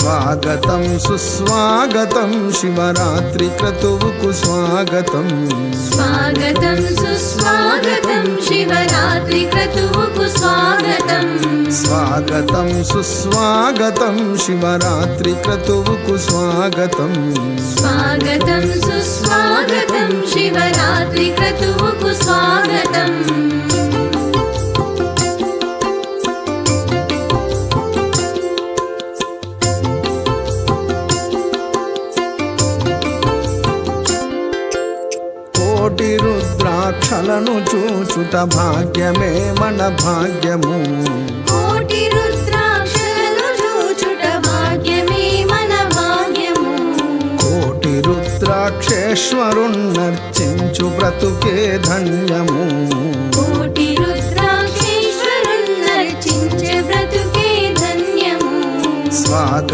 స్వాగతం సుస్వాగతం శివరాత్రి క్రతువుకు స్వాగతం. స్వాగతం సుస్వాగతం శివరాత్రి క్రతువుకు స్వాగతం. స్వాగతం సుస్వాగతం శివరాత్రి క్రతువుకు స్వాగతం. స్వాగతం సుస్వాగతం శివరాత్రి క్రతువుకు కోటి రుద్రాక్షలను చూచుట భాగ్యమే మన భాగ్యము. కోటి రుద్రాక్షలను చూచుట భాగ్యమే మన భాగ్యము. కోటి రుద్రాక్షేశ్వరున్నర్చించు బ్రతుకే ధన్యము. కోటి రుద్రాక్షేశ్వరున్నర్చించే బ్రతుకే ధన్యము. స్వాగ